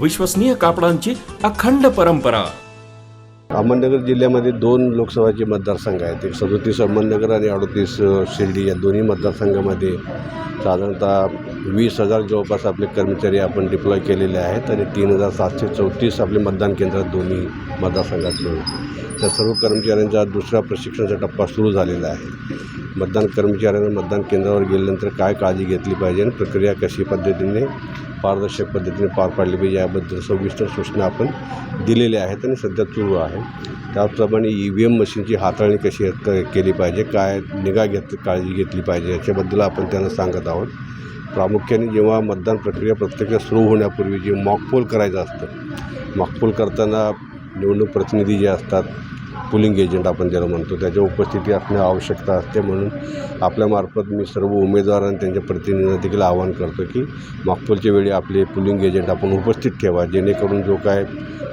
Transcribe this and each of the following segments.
विश्वसनीय कापडांची अखंड परंपरा. अहमदनगर जिल्ह्यामध्ये दोन लोकसभाचे मतदारसंघ आहेत. एक सदोतीस अहमदनगर आणि अडतीस शिर्डी या दोन्ही मतदारसंघामध्ये साधारणतः वीस हजार जवळपास आपले कर्मचारी आपण डिप्लॉय केलेले आहेत आणि तीन हजार सातशे चौतीस आपले मतदान केंद्र दोन्ही मतदारसंघात मिळून त्या सर्व कर्मचाऱ्यांचा दुसरा प्रशिक्षणाचा टप्पा सुरू झालेला आहे. मतदान कर्मचाऱ्यांना मतदान केंद्रावर गेल्यानंतर काय काळजी घेतली पाहिजे आणि प्रक्रिया कशी पद्धतीने पारदर्शक पद्धतीने पार पाडली पाहिजे याबद्दल सविस्तर सूचना आपण दिलेल्या आहेत आणि सध्या सुरू आहे. त्याचप्रमाणे ई व्ही एम मशीनची हाताळणी कशी केली पाहिजे काय निगा घेत काळजी घेतली पाहिजे याच्याबद्दल आपण त्यांना सांगत आहोत. प्रामुख्याने जेव्हा मतदान प्रक्रिया प्रत्यक्ष सुरू होण्यापूर्वी जे मॉकपोल करायचं असतं मॉकपोल करताना निवडणूक प्रतिनिधी जे असतात पुलिंग एजंट आपण ज्याला म्हणतो त्याच्या उपस्थिती असणे आवश्यकता असते म्हणून आपल्यामार्फत मी सर्व उमेदवार आणि त्यांच्या प्रतिनिधींना देखील आवाहन करतो की मागपूरच्या वेळी आपले पुलिंग एजंट आपण उपस्थित ठेवा जेणेकरून जो काय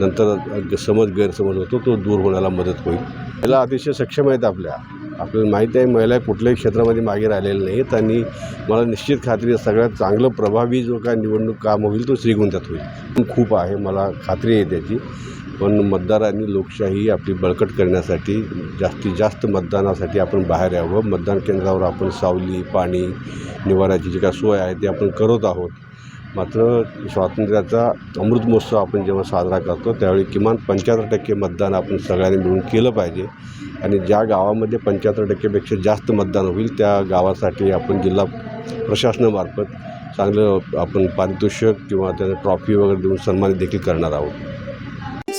नंतर समज गैरसमज होतो तो दूर होण्याला मदत होईल. महिला अतिशय सक्षम आहेत आपल्या. आपल्याला माहीत आहे महिला कुठल्याही क्षेत्रामध्ये मागे राहिलेल्या नाहीत आणि मला निश्चित खात्री आहे सगळ्यात चांगलं प्रभावी जो काय निवडणूक काम होईल तो श्रीगोंद्यात होईल. पण खूप आहे मला खात्री आहे त्याची. पण मतदारांनी लोकशाही आपली बळकट करण्यासाठी जास्तीत जास्त मतदानासाठी आपण बाहेर यावं. मतदान केंद्रावर आपण सावली पाणी निवाराची जी काय सोय आहे ती आपण करत आहोत. मात्र स्वातंत्र्याचा अमृत महोत्सव आपण जेव्हा साजरा करतो त्यावेळी किमान पंच्याहत्तर टक्के मतदान आपण सगळ्यांनी मिळून केलं पाहिजे. आणि ज्या गावामध्ये पंच्याहत्तर टक्केपेक्षा जास्त मतदान होईल त्या गावासाठी आपण जिल्हा प्रशासनामार्फत चांगलं आपण पारितोषिक किंवा त्यांना ट्रॉफी वगैरे देऊन सन्मानित देखील करणार आहोत.